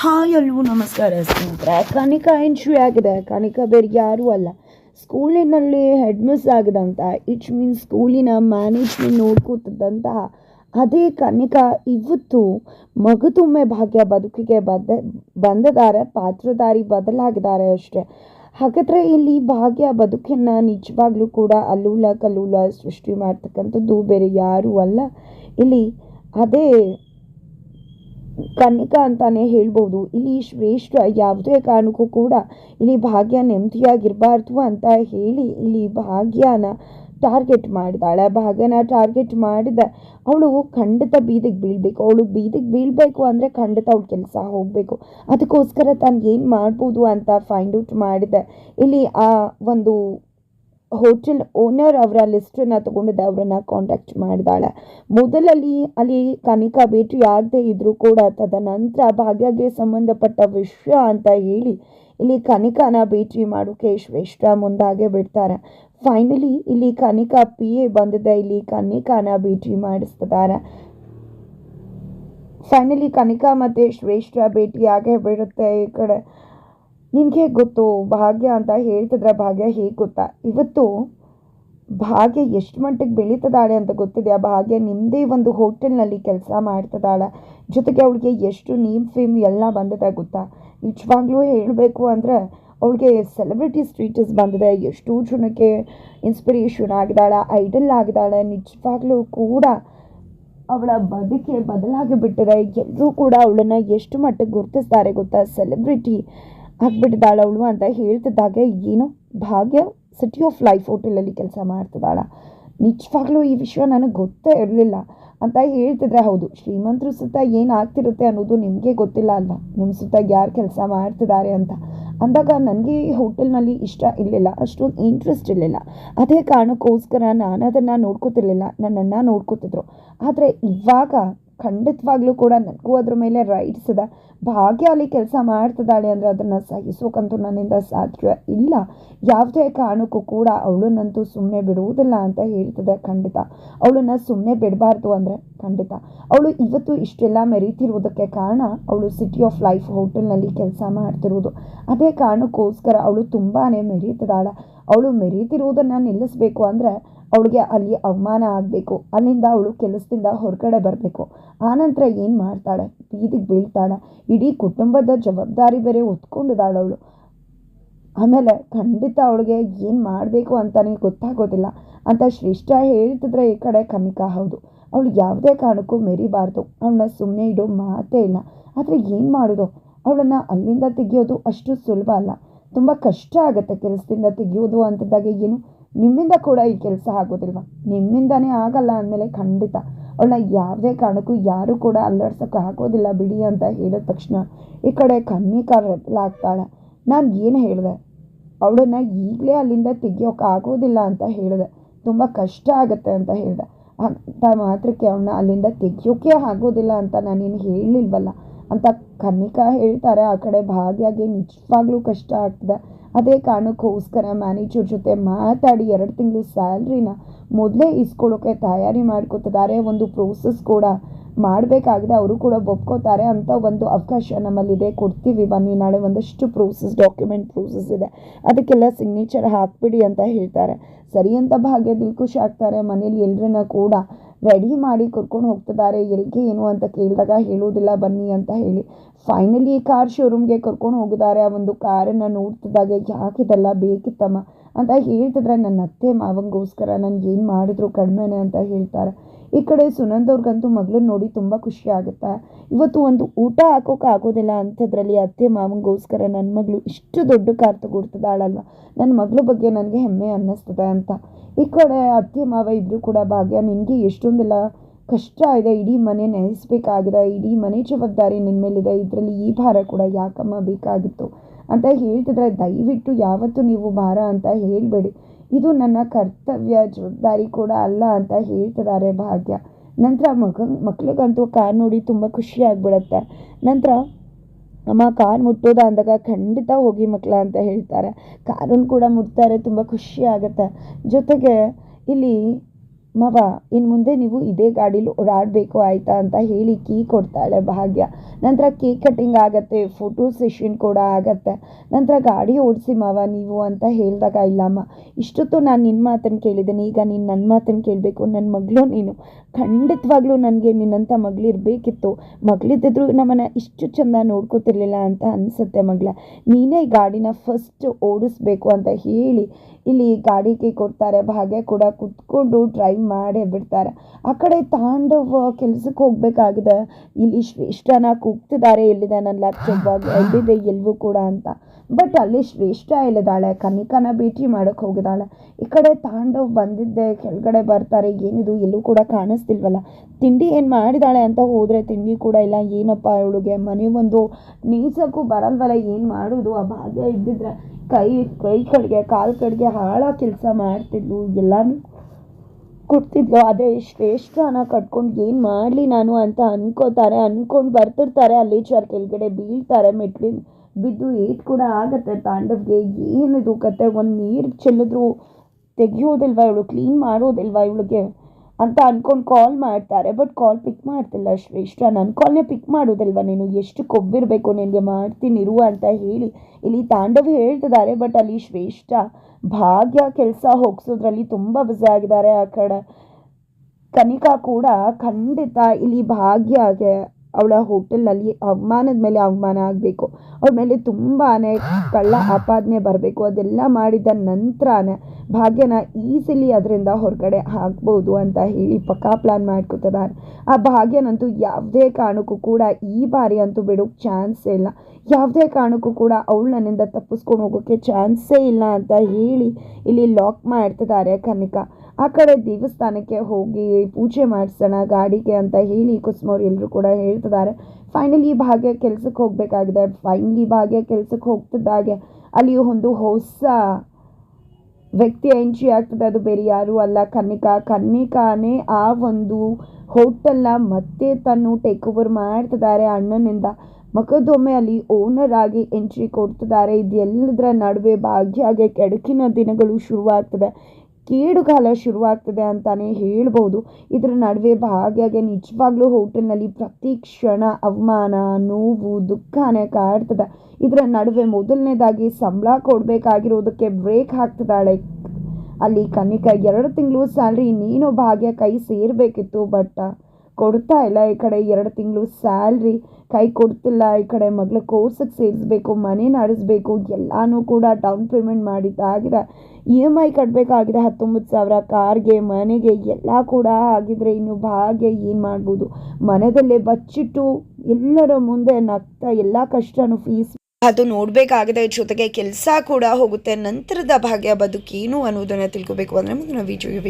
Hi ಎಲ್ಲವೂ ನಮಸ್ಕಾರ ಸ್ನೇಹಿತರೆ. ಕನಿಕಾ ಎಂಟ್ರಿ ಆಗಿದೆ. ಕನಿಕಾ ಬೇರೆ ಯಾರೂ ಅಲ್ಲ. ಸ್ಕೂಲಿನಲ್ಲಿ ಹೆಡ್ ಮಿಸ್ ಆಗಿದಂತ ಇಟ್ ಮೀನ್ಸ್ ಸ್ಕೂಲಿನ ಮ್ಯಾನೇಜ್ಮೆಂಟ್ ನೋಡ್ಕೋತಿದ್ದಂತಹ ಅದೇ ಕನಿಕಾ ಇವತ್ತು ಮಗದೊಮ್ಮೆ ಭಾಗ್ಯ ಬದುಕಿಗೆ ಬದ ಬಂದಿದ್ದಾರೆ ಪಾತ್ರಧಾರಿ ಬದಲಾಗಿದ್ದಾರೆ ಅಷ್ಟೇ. ಹಾಗಾದರೆ ಇಲ್ಲಿ ಭಾಗ್ಯ ಬದುಕನ್ನು ನಿಜವಾಗ್ಲೂ ಕೂಡ ಅಲ್ಲೂಲ ಕಲ್ಲೂಲ ಸೃಷ್ಟಿ ಮಾಡ್ತಕ್ಕಂಥದ್ದು ಬೇರೆ ಯಾರೂ ಅಲ್ಲ. ಇಲ್ಲಿ ಅದೇ ಕನ್ನಿಕಾ ಅಂತಾನೆ ಹೇಳ್ಬೋದು. ಇಲ್ಲಿ ಶ್ರೇಷ್ಠ ಯಾವುದೇ ಕಾರಣಕ್ಕೂ ಕೂಡ ಇಲ್ಲಿ ಭಾಗ್ಯ ನೆಮ್ಮದಿಯಾಗಿರಬಾರ್ದು ಅಂತ ಹೇಳಿ ಇಲ್ಲಿ ಭಾಗ್ಯನ ಟಾರ್ಗೆಟ್ ಮಾಡಿದಾಳೆ. ಭಾಗ್ಯನ ಟಾರ್ಗೆಟ್ ಮಾಡಿದ ಅವಳು ಖಂಡಿತ ಬೀದಿಗೆ ಬೀಳಬೇಕು. ಅವಳು ಬೀದಿಗೆ ಬೀಳಬೇಕು ಅಂದರೆ ಖಂಡಿತ ಅವಳು ಕೆಲಸ ಹೋಗಬೇಕು. ಅದಕ್ಕೋಸ್ಕರ ತಾನು ಏನು ಮಾಡ್ಬೋದು ಅಂತ ಫೈಂಡ್ ಔಟ್ ಮಾಡಿದೆ. ಇಲ್ಲಿ ಆ ಒಂದು ಹೋಟೆಲ್ ಓನರ್ ಅವರ ಲಿಸ್ಟನ್ನು ತಗೊಂಡಿದ್ದೆ ಅವರನ್ನು ಕಾಂಟ್ಯಾಕ್ಟ್ ಮಾಡಿದಾಳೆ. ಮೊದಲಲ್ಲಿ ಅಲ್ಲಿ ಕನಿಕಾ ಭೇಟಿ ಆಗದೆ ಇದ್ದರೂ ಕೂಡ ತದನಂತರ ಭಾಗ್ಯಗೆ ಸಂಬಂಧಪಟ್ಟ ವಿಷಯ ಅಂತ ಹೇಳಿ ಇಲ್ಲಿ ಕನಿಕಾನ ಭೇಟಿ ಮಾಡೋಕೆ ಶ್ರೇಷ್ಠ ಮುಂದಾಗೆ ಬಿಡ್ತಾರೆ. ಫೈನಲಿ ಇಲ್ಲಿ ಕನಿಕಾ ಪಿ ಎ ಬಂದಿದೆ. ಇಲ್ಲಿ ಕನಿಕಾನ ಭೇಟಿ ಮಾಡಿಸ್ತಿದ್ದಾರೆ. ಫೈನಲಿ ಕನಿಕಾ ಮತ್ತು ಶ್ರೇಷ್ಠ ಭೇಟಿಯಾಗೇ ಬಿಡುತ್ತೆ ಈ ಕಡೆ. ನಿನಗೆ ಗೊತ್ತು, ಭಾಗ್ಯ ಅಂತ ಹೇಳ್ತಿದ್ರೆ ಭಾಗ್ಯ ಹೇಗೆ ಗೊತ್ತಾ? ಇವತ್ತು ಭಾಗ್ಯ ಎಷ್ಟು ಮಟ್ಟಿಗೆ ಬೆಳೀತದಾಳೆ ಅಂತ ಗೊತ್ತಿದೆಯಾ ಭಾಗ್ಯ ನಿಮ್ಮದೇ ಒಂದು ಹೋಟೆಲ್ನಲ್ಲಿ ಕೆಲಸ ಮಾಡ್ತಿದ್ದಾಳೆ ಜೊತೆಗೆ ಅವಳಿಗೆ ಎಷ್ಟು ನೇಮ್ ಫೇಮ್ ಎಲ್ಲ ಬಂದಿದೆ ಗೊತ್ತಾ? ನಿಜವಾಗ್ಲೂ ಹೇಳಬೇಕು ಅಂದರೆ ಅವಳಿಗೆ ಸೆಲೆಬ್ರಿಟಿ ಸ್ಟೇಟಸ್ ಬಂದಿದೆ. ಎಷ್ಟೋ ಜನಕ್ಕೆ ಇನ್ಸ್ಪಿರೇಷನ್ ಆಗಿದ್ದಾಳೆ ಐಡಲ್ ಆಗಿದ್ದಾಳೆ. ನಿಜವಾಗ್ಲೂ ಕೂಡ ಅವಳ ಬದುಕೆ ಬದಲಾಗಿ ಬಿಟ್ಟಿದೆ. ಎಲ್ಲರೂ ಕೂಡ ಅವಳನ್ನು ಎಷ್ಟು ಮಟ್ಟಿಗೆ ಗುರುತಿಸ್ತಾರೆ ಗೊತ್ತಾ? ಸೆಲೆಬ್ರಿಟಿ ಆಗ್ಬಿಟ್ಟಿದ್ದಾಳೆ ಅವಳು ಅಂತ ಹೇಳ್ತಿದ್ದಾಗೆ, ಏನು ಭಾಗ್ಯ ಸಿಟಿ ಆಫ್ ಲೈಫ್ ಹೋಟೆಲಲ್ಲಿ ಕೆಲಸ ಮಾಡ್ತಿದ್ದಾಳ. ನಿಜವಾಗ್ಲೂ ಈ ವಿಷಯ ನನಗೆ ಗೊತ್ತೇ ಇರಲಿಲ್ಲ ಅಂತ ಹೇಳ್ತಿದ್ರೆ, ಹೌದು, ಶ್ರೀಮಂತರು ಸುತ್ತ ಏನಾಗ್ತಿರುತ್ತೆ ಅನ್ನೋದು ನಿಮಗೆ ಗೊತ್ತಿಲ್ಲ ಅಲ್ವಾ? ನಿಮ್ಮ ಸುತ್ತ ಯಾರು ಕೆಲಸ ಮಾಡ್ತಿದ್ದಾರೆ ಅಂತ. ಅಂದಾಗ ನನಗೆ ಈ ಹೋಟೆಲ್ನಲ್ಲಿ ಇಷ್ಟ ಇರಲಿಲ್ಲ, ಅಷ್ಟೊಂದು ಇಂಟ್ರೆಸ್ಟ್ ಇರಲಿಲ್ಲ. ಅದೇ ಕಾರಣಕ್ಕೋಸ್ಕರ ನಾನು ಅದನ್ನು ನೋಡ್ಕೋತಿರ್ಲಿಲ್ಲ, ನನ್ನನ್ನು ನೋಡ್ಕೋತಿದ್ರು. ಆದರೆ ಇವಾಗ ಖಂಡಿತವಾಗ್ಲೂ ಕೂಡ ನನಗೂ ಅದ್ರ ಮೇಲೆ ರೈಟ್ಸ್ ಇದೆ. ಭಾಗ್ಯ ಅಲ್ಲಿ ಕೆಲಸ ಮಾಡ್ತಿದ್ದಾಳೆ ಅಂದರೆ ಅದನ್ನು ಸಹಿಸೋಕಂತೂ ನನ್ನಿಂದ ಸಾಧ್ಯ ಇಲ್ಲ. ಯಾವುದೇ ಕಾರಣಕ್ಕೂ ಕೂಡ ಅವಳನ್ನಂತೂ ಸುಮ್ಮನೆ ಬಿಡುವುದಿಲ್ಲ ಅಂತ ಹೇಳ್ತಿದೆ ಖಂಡಿತ. ಅವಳನ್ನು ಸುಮ್ಮನೆ ಬಿಡಬಾರ್ದು ಅಂದರೆ ಖಂಡಿತ. ಅವಳು ಇವತ್ತು ಇಷ್ಟೆಲ್ಲ ಮೆರೀತಿರುವುದಕ್ಕೆ ಕಾರಣ ಅವಳು ಸಿಟಿ ಆಫ್ ಲೈಫ್ ಹೋಟೆಲ್ನಲ್ಲಿ ಕೆಲಸ ಮಾಡ್ತಿರೋದು ಅದೇ ಕಾರಣಕ್ಕೋಸ್ಕರ ಅವಳು ತುಂಬಾ ಮೆರೀತಿದ್ದಾಳೆ. ಅವಳು ಮೆರೀತಿರುವುದನ್ನು ನಿಲ್ಲಿಸಬೇಕು ಅಂದರೆ ಅವಳಿಗೆ ಅಲ್ಲಿ ಅವಮಾನ ಆಗಬೇಕು. ಅಲ್ಲಿಂದ ಅವಳು ಕೆಲಸದಿಂದ ಹೊರಗಡೆ ಬರಬೇಕು. ಆನಂತರ ಏನು ಮಾಡ್ತಾಳೆ? ಬೀದಿಗೆ ಬೀಳ್ತಾಳೆ. ಇಡೀ ಕುಟುಂಬದ ಜವಾಬ್ದಾರಿ ಬೇರೆ ಹೊತ್ಕೊಂಡಿದ್ದಾಳೆ ಅವಳು ಆಮೇಲೆ ಖಂಡಿತ ಅವಳಿಗೆ ಏನು ಮಾಡಬೇಕು ಅಂತಲೇ ಗೊತ್ತಾಗೋದಿಲ್ಲ ಅಂತ ಶ್ರೇಷ್ಠ ಹೇಳ್ತಿದ್ರೆ ಈ ಕಡೆ ಕನಿಕಾ ಹೌದು. ಅವಳು ಯಾವುದೇ ಕಾರಣಕ್ಕೂ ಮೆರಿಬಾರ್ದು. ಅವಳನ್ನ ಸುಮ್ಮನೆ ಇಡೋ ಮಾತೇ ಇಲ್ಲ. ಆದರೆ ಏನು ಮಾಡೋದು? ಅವಳನ್ನು ಅಲ್ಲಿಂದ ತೆಗೆಯೋದು ಅಷ್ಟು ಸುಲಭ ಅಲ್ಲ. ತುಂಬ ಕಷ್ಟ ಆಗುತ್ತೆ ಕೆಲಸದಿಂದ ತೆಗೆಯೋದು ಅಂತಿದ್ದಾಗ ಏನು? ನಿಮ್ಮಿಂದ ಕೂಡ ಈ ಕೆಲಸ ಆಗೋದಿಲ್ವಾ? ನಿಮ್ಮಿಂದನೇ ಆಗಲ್ಲ ಅಂದಮೇಲೆ ಖಂಡಿತ. ಅವಳನ್ನ ಯಾವುದೇ ಕಾರಣಕ್ಕೂ ಯಾರೂ ಕೂಡ ಅಲ್ಲಾಡ್ಸೋಕೆ ಆಗೋದಿಲ್ಲ ಬಿಡಿ ಅಂತ ಹೇಳಿದ ತಕ್ಷಣ ಈ ಕಡೆ ಕನ್ನಿಕಾ ಆಗ್ತಾಳೆ ನಾನು ಏನು ಹೇಳಿದೆ? ಅವಳನ್ನ ಈಗಲೇ ಅಲ್ಲಿಂದ ತೆಗಿಯೋಕೆ ಆಗೋದಿಲ್ಲ ಅಂತ ಹೇಳಿದೆ. ತುಂಬ ಕಷ್ಟ ಆಗುತ್ತೆ ಅಂತ ಹೇಳಿದೆ. ಅಂತ ಮಾತ್ರಕ್ಕೆ ಅವಳನ್ನ ಅಲ್ಲಿಂದ ತೆಗಿಯೋಕೆ ಆಗೋದಿಲ್ಲ ಅಂತ ನಾನೇನು ಹೇಳಲಿಲ್ವಲ್ಲ? ಅಂತ ಕನ್ನಿಕಾ ಹೇಳ್ತಾರೆ. ಆ ಕಡೆ ಭಾಗಿಯಾಗಿ ನಿಜವಾಗ್ಲೂ ಕಷ್ಟ ಆಗ್ತದೆ. ಅದೇ ಕಾರಣಕ್ಕೋಸ್ಕರ ಮ್ಯಾನೇಜರ್ ಜೊತೆ ಮಾತಾಡಿ ಎರಡು ತಿಂಗಳು ಸ್ಯಾಲ್ರಿನ ಮೊದಲೇ ಇಸ್ಕೊಳ್ಳೋಕೆ ತಯಾರಿ ಮಾಡ್ಕೋತಿದ್ದಾರೆ. ಒಂದು ಪ್ರೋಸೆಸ್ ಕೂಡ ಮಾಡಬೇಕಾಗಿದೆ. ಅವರು ಕೂಡ ಒಪ್ಕೋತಾರೆ ಅಂತ ಒಂದು ಅವಕಾಶ ನಮ್ಮಲ್ಲಿದೆ. ಕೊಡ್ತೀವಿ ಬನ್ನಿ. ನಾಳೆ ಒಂದಷ್ಟು ಪ್ರೋಸೆಸ್, ಡಾಕ್ಯುಮೆಂಟ್ ಪ್ರೋಸೆಸ್ ಇದೆ. ಅದಕ್ಕೆಲ್ಲ ಸಿಗ್ನೇಚರ್ ಹಾಕ್ಬಿಡಿ ಅಂತ ಹೇಳ್ತಾರೆ. ಸರಿ ಅಂತ ಭಾಗ್ಯ ದಿಲ್ಖುಷ್ ಆಗ್ತಾರೆ. ಮನೇಲಿ ಎಲ್ಲರನ್ನ ಕೂಡ ರೆಡಿ ಮಾಡಿ ಕರ್ಕೊಂಡು ಹೋಗ್ತಿದ್ದಾರೆ. ಎಲ್ಲಿಗೆ ಏನು ಅಂತ ಕೇಳಿದಾಗ ಹೇಳೋದಿಲ್ಲ ಬನ್ನಿ ಅಂತ ಹೇಳಿ. ಫೈನಲಿ ಕಾರ್ ಶೋರೂಮ್ಗೆ ಕರ್ಕೊಂಡು ಹೋಗಿದ್ದಾರೆ. ಆ ಒಂದು ಕಾರನ್ನು ನೋಡ್ತಿದ್ದಾಗೆ, ಯಾಕೆ ಇದೆಲ್ಲ ಬೇಕಿತ್ತಮ್ಮ? ಅಂತ ಹೇಳ್ತಿದ್ರೆ ನನ್ನ ಅತ್ತೆ ಮಾವಂಗೋಸ್ಕರ ನಾನು ಮಾಡಿದ್ರು ಕಡಿಮೆನೆ ಅಂತ ಹೇಳ್ತಾರೆ. ಈ ಕಡೆ ಸುನಂದ್ ಅವ್ರಿಗಂತೂ ಮಗಳನ್ನ ನೋಡಿ ತುಂಬ ಖುಷಿ ಆಗುತ್ತೆ. ಇವತ್ತು ಒಂದು ಊಟ ಹಾಕೋಕೆ ಆಗೋದಿಲ್ಲ ಅಂಥದ್ರಲ್ಲಿ ಅತ್ತೆ ಮಾಮಂಗೋಸ್ಕರ ನನ್ನ ಮಗಳು ಇಷ್ಟು ದೊಡ್ಡ ಕಾರ್ ತಗೊಡ್ತಿದ್ದಾಳಲ್ವ? ನನ್ನ ಮಗಳ ಬಗ್ಗೆ ನನಗೆ ಹೆಮ್ಮೆ ಅನ್ನಿಸ್ತದೆ ಅಂತ. ಈ ಕಡೆ ಅತ್ತೆ ಮಾವ ಇಬ್ಬರು ಕೂಡ ಭಾಗ್ಯ, ನಿನಗೆ ಎಷ್ಟೊಂದೆಲ್ಲ ಕಷ್ಟ ಇದೆ, ಇಡೀ ಮನೆ ನೆನೆಸ್ಬೇಕಾಗಿದೆ, ಇಡೀ ಮನೆ ಜವಾಬ್ದಾರಿ ನಿನ್ನ ಮೇಲಿದೆ, ಇದರಲ್ಲಿ ಈ ಭಾರ ಕೂಡ ಯಾಕಮ್ಮ ಬೇಕಾಗಿತ್ತು? ಅಂತ ಹೇಳ್ತಿದ್ರೆ ದಯವಿಟ್ಟು ಯಾವತ್ತೂ ನೀವು ಭಾರ ಅಂತ ಹೇಳಬೇಡಿ. ಇದು ನನ್ನ ಕರ್ತವ್ಯ, ಜವಾಬ್ದಾರಿ ಕೂಡ ಅಲ್ಲ ಅಂತ ಹೇಳ್ತಿದ್ದಾರೆ ಭಾಗ್ಯ. ನಂತರ ಮಗ, ಮಕ್ಳಿಗಂತೂ ಕಾರ್ ನೋಡಿ ತುಂಬ ಖುಷಿ ಆಗಿಬಿಡತ್ತೆ. ನಂತರ ಅಮ್ಮ, ಕಾರ್ ಮುಟ್ಟೋದ ಅಂದಾಗ ಖಂಡಿತ ಹೋಗಿ ಮಕ್ಕಳ ಅಂತ ಹೇಳ್ತಾರೆ. ಕಾರನ್ನು ಕೂಡ ಮುಟ್ತಾರೆ, ತುಂಬ ಖುಷಿ ಆಗುತ್ತೆ. ಜೊತೆಗೆ ಇಲ್ಲಿ ಮವ ಇನ್ನು ಮುಂದೆ ನೀವು ಇದೇ ಗಾಡೀಲಿ ಓಡಾಡಬೇಕು ಆಯಿತಾ ಅಂತ ಹೇಳಿ ಕೀ ಕೊಡ್ತಾಳೆ ಭಾಗ್ಯ. ನಂತರ ಕೇಕ್ ಕಟ್ಟಿಂಗ್ ಆಗತ್ತೆ, ಫೋಟೋ ಸೆಷನ್ ಕೂಡ ಆಗತ್ತೆ. ನಂತರ ಗಾಡಿ ಓಡಿಸಿ ಮಾವ ನೀವು ಅಂತ ಹೇಳಿದಾಗ ಇಲ್ಲಮ್ಮ ಇಷ್ಟೊತ್ತು ನಾನು ನಿನ್ನ ಮಾತನ್ನು ಕೇಳಿದ್ದೀನಿ, ಈಗ ನೀನು ನನ್ನ ಮಾತನ್ನು ಕೇಳಬೇಕು ನನ್ನ ಮಗಳು ನೀನು. ಖಂಡಿತವಾಗ್ಲೂ ನನಗೆ ನಿನ್ನಂಥ ಮಗಳಿರಬೇಕಿತ್ತು ಮಗಳಿದ್ದಿದ್ರು ನಮ್ಮನ್ನು ಇಷ್ಟು ಚೆಂದ ನೋಡ್ಕೋತಿರ್ಲಿಲ್ಲ ಅಂತ ಅನಿಸುತ್ತೆ ಮಗಳ. ನೀನೇ ಗಾಡಿನ ಫಸ್ಟ್ ಓಡಿಸ್ಬೇಕು ಅಂತ ಹೇಳಿ ಇಲ್ಲಿ ಗಾಡಿಗೆ ಕೊಡ್ತಾರೆ. ಭಾಗ್ಯ ಕೂಡ ಕುತ್ಕೊಂಡು ಡ್ರೈವ್ ಮಾಡೇ ಬಿಡ್ತಾರೆ. ಆ ಕಡೆ ತಾಂಡವ್ ಕೆಲ್ಸಕ್ಕೆ ಹೋಗಬೇಕಾಗಿದೆ. ಇಲ್ಲಿ ಶ್ರೇಷ್ಠನ ಕೂಗ್ತಿದ್ದಾರೆ. ಎಲ್ಲಿದೆ ನನ್ನ ಲ್ಯಾಪ್ಟಾಪ್ ಎಲ್ಲಿದೆ? ಎಲ್ವೂ ಕೂಡ ಅಂತ. ಬಟ್ ಅಲ್ಲಿ ಶ್ರೇಷ್ಠ ಇಲ್ಲದಾಳೆ ಕನಿಕನ ಭೇಟಿ ಮಾಡೋಕ್ಕೆ ಹೋಗಿದ್ದಾಳೆ. ಈ ಕಡೆ ತಾಂಡವ್ ಬಂದಿದ್ದೆ. ಕೆಳಗಡೆ ಬರ್ತಾರೆ. ಏನಿದು? ಎಲ್ಲೂ ಕೂಡ ಕಾಣಿಸ್ತಿಲ್ವಲ್ಲ. ತಿಂಡಿ ಏನು ಮಾಡಿದಾಳೆ ಅಂತ ಹೋದರೆ ತಿಂಡಿ ಕೂಡ ಇಲ್ಲ. ಏನಪ್ಪ ಇವಳಿಗೆ ಮನೆ ಒಂದು ನೀಸಕ್ಕೂ ಬರಲ್ವಲ್ಲ. ಏನು ಮಾಡೋದು? ಆ ಭಾಗ್ಯ ಇದ್ದಿದ್ರೆ ಕೈ ಕೈ ಕಡೆಗೆ, ಕಾಲು ಕಡೆಗೆ ಹಾಳ ಕೆಲಸ ಮಾಡ್ತಿದ್ಲು. ಎಲ್ಲನೂ ಕೊಡ್ತಿದ್ಲು. ಆದರೆ ಹಣ ಕಟ್ಕೊಂಡು ಏನು ಮಾಡಲಿ ನಾನು ಅಂತ ಅನ್ಕೋತಾರೆ. ಅಂದ್ಕೊಂಡು ಬರ್ತಿರ್ತಾರೆ. ಅಲ್ಲಿ ಚಾರ್ ಕೆಳಗಡೆ ಬೀಳ್ತಾರೆ. ಮೆಟ್ಲಿನ ಬಿದ್ದು ಏಟ್ ಕೂಡ ಆಗತ್ತೆ ತಾಂಡವ್ಗೆ. ಏನಿದು ಕತೆ? ಒಂದು ನೀರು ಚೆಲ್ಲಿದ್ರು ತೆಗಿಯೋದಿಲ್ವಾ ಇವಳು? ಕ್ಲೀನ್ ಮಾಡೋದಿಲ್ವಾ ಇವಳಿಗೆ? ಅಂತ ಅಂದ್ಕೊಂಡು ಕಾಲ್ ಮಾಡ್ತಾರೆ ಬಟ್ ಕಾಲ್ ಪಿಕ್ ಮಾಡ್ತಿಲ್ಲ ಶ್ರೇಷ್ಠ ನನ್ನ ಕಾಲ್ನೇ ಪಿಕ್ ಮಾಡೋದಿಲ್ವ? ನೀನು ಎಷ್ಟು ಕೊಬ್ಬಿರಬೇಕು ನಿನಗೆ? ಮಾಡ್ತೀನಿ, ಇರು ಅಂತ ಹೇಳಿ. ಇಲ್ಲಿ ತಾಂಡವ್ ಹೇಳ್ತಿದ್ದಾರೆ ಬಟ್ ಅಲ್ಲಿ ಶ್ರೇಷ್ಠ ಭಾಗ್ಯ ಕೆಲಸ ಹೋಗ್ಸೋದ್ರಲ್ಲಿ ತುಂಬ ಬ್ಯುಸಿ ಆಗಿದ್ದಾರೆ ಆ ಕಡೆ. ಕನಿಕಾ ಕೂಡ ಖಂಡಿತ ಇಲ್ಲಿ ಭಾಗ್ಯಗೆ ಅವಳ ಹೋಟೆಲ್ನಲ್ಲಿ ಅವಮಾನದ ಮೇಲೆ ಅವಮಾನ ಆಗಬೇಕು. ಅವಳ ಮೇಲೆ ತುಂಬಾ ಕಳ್ಳ ಆಪಾದನೆ ಬರಬೇಕು. ಅದೆಲ್ಲ ಮಾಡಿದ ನಂತರನೇ ಭಾಗ್ಯನ ಈಸಿಲಿ ಅದರಿಂದ ಹೊರಗಡೆ ಹಾಕ್ಬೋದು ಅಂತ ಹೇಳಿ ಪಕ್ಕಾ ಪ್ಲಾನ್ ಮಾಡ್ಕೊತಿದ್ದಾರೆ ಆ ಭಾಗ್ಯನಂತೂ ಯಾವುದೇ ಕಾರಣಕ್ಕೂ ಕೂಡ ಈ ಬಾರಿ ಅಂತೂ ಬಿಡೋಕ್ಕೆ ಚಾನ್ಸೇ ಇಲ್ಲ. ಯಾವುದೇ ಕಾರಣಕ್ಕೂ ಕೂಡ ಅವಳು ನನ್ನಿಂದ ತಪ್ಪಿಸ್ಕೊಂಡು ಹೋಗೋಕ್ಕೆ ಚಾನ್ಸೇ ಇಲ್ಲ ಅಂತ ಹೇಳಿ ಇಲ್ಲಿ ಲಾಕ್ ಮಾಡ್ತಿದ್ದಾರೆ ಕನಿಕಾ. ಆ ಕಡೆ ದೇವಸ್ಥಾನಕ್ಕೆ ಹೋಗಿ ಪೂಜೆ ಮಾಡಿಸೋಣ, ಗಾಡಿಗೆ ಅಂತ ಹೇಳಿ ಕುಸುಮವ್ರು ಎಲ್ಲರೂ ಕೂಡ ಹೇಳ್ತಿದ್ದಾರೆ. ಫೈನಲಿ ಭಾಗ್ಯ ಕೆಲ್ಸಕ್ಕೆ ಹೋಗಬೇಕಾಗಿದೆ. ಫೈನಲಿ ಭಾಗ್ಯ ಕೆಲ್ಸಕ್ಕೆ ಹೋಗ್ತಿದ್ದಾಗೆ ಅಲ್ಲಿ ಒಂದು ಹೊಸ ವ್ಯಕ್ತಿ ಎಂಟ್ರಿ ಆಗ್ತದೆ. ಅದು ಬೇರೆ ಯಾರು ಅಲ್ಲ, ಕನ್ನಿಕಾ. ಕನ್ನಿಕಾನೇ ಆ ಒಂದು ಹೋಟೆಲ್ನ ಮತ್ತೆ ತನ್ನು ಟೇಕ್ ಓವರ್ ಮಾಡ್ತಿದ್ದಾರೆ ಅಣ್ಣನಿಂದ. ಮಗದೊಮ್ಮೆ ಅಲ್ಲಿ ಓನರ್ ಆಗಿ ಎಂಟ್ರಿ ಕೊಡ್ತಿದ್ದಾರೆ. ಇದೆಲ್ಲದರ ನಡುವೆ ಭಾಗ್ಯಗೆ ಕೆಡಕಿನ ದಿನಗಳು ಶುರುವಾಗ್ತದೆ. ಕೇಡುಗಾಲ ಶುರುವಾಗ್ತದೆ ಅಂತಾನೆ ಹೇಳ್ಬೋದು. ಇದರ ನಡುವೆ ಭಾಗ್ಯಗೆ ನಿಜವಾಗ್ಲೂ ಹೋಟೆಲ್ನಲ್ಲಿ ಪ್ರತಿ ಕ್ಷಣ ಅವಮಾನ, ನೋವು, ದುಃಖನೇ ಕಾಡ್ತದೆ. ಇದರ ನಡುವೆ ಮೊದಲನೇದಾಗಿ ಸಂಬಳ ಕೊಡಬೇಕಾಗಿರೋದಕ್ಕೆ ಬ್ರೇಕ್ ಹಾಕ್ತಿದ್ದಾಳೆ ಅಲ್ಲಿ ಕನಿಕ ಎರಡು ತಿಂಗಳು ಸ್ಯಾಲ್ರಿ ನೀನು ಭಾಗ್ಯ ಕೈ ಸೇರಬೇಕಿತ್ತು ಬಟ್ ಕೊಡ್ತಾ ಇಲ್ಲ. ಈ ಕಡೆ ಎರಡು ತಿಂಗಳು ಸ್ಯಾಲ್ರಿ ಕೈ ಕೊಡ್ತಿಲ್ಲ. ಈ ಕಡೆ ಮಗಳ ಕೋರ್ಸಿಗೆ ಸೇರಿಸ್ಬೇಕು, ಮನೆ ನಡೆಸಬೇಕು, ಎಲ್ಲನೂ ಕೂಡ ಡೌನ್ ಪೇಮೆಂಟ್ ಮಾಡಿದ್ದಾಗಿದೆ ಇ ಎಂ ಐ ಕಟ್ಟಬೇಕಾಗಿದೆ ಹತ್ತೊಂಬತ್ತು ಸಾವಿರ ಕಾರ್ಗೆ, ಮನೆಗೆ ಎಲ್ಲ ಕೂಡ ಆಗಿದ್ರೆ ಇನ್ನು ಭಾಗ್ಯ ಏನು ಮಾಡ್ಬೋದು? ಮನೆಯಲ್ಲೇ ಬಚ್ಚಿಟ್ಟು ಎಲ್ಲರ ಮುಂದೆ ನಗ್ತಾ ಎಲ್ಲ ಕಷ್ಟನೂ ಫೀಸ್ ಅದು ನೋಡಬೇಕಾಗಿದೆ. ಜೊತೆಗೆ ಕೆಲಸ ಕೂಡ ಹೋಗುತ್ತೆ. ನಂತರದ ಭಾಗ್ಯ ಬದುಕೇನು ಅನ್ನೋದನ್ನು ತಿಳ್ಕೊಬೇಕು ಅಂದರೆ ಮುಂದಿನ ವಿಡಿಯೋ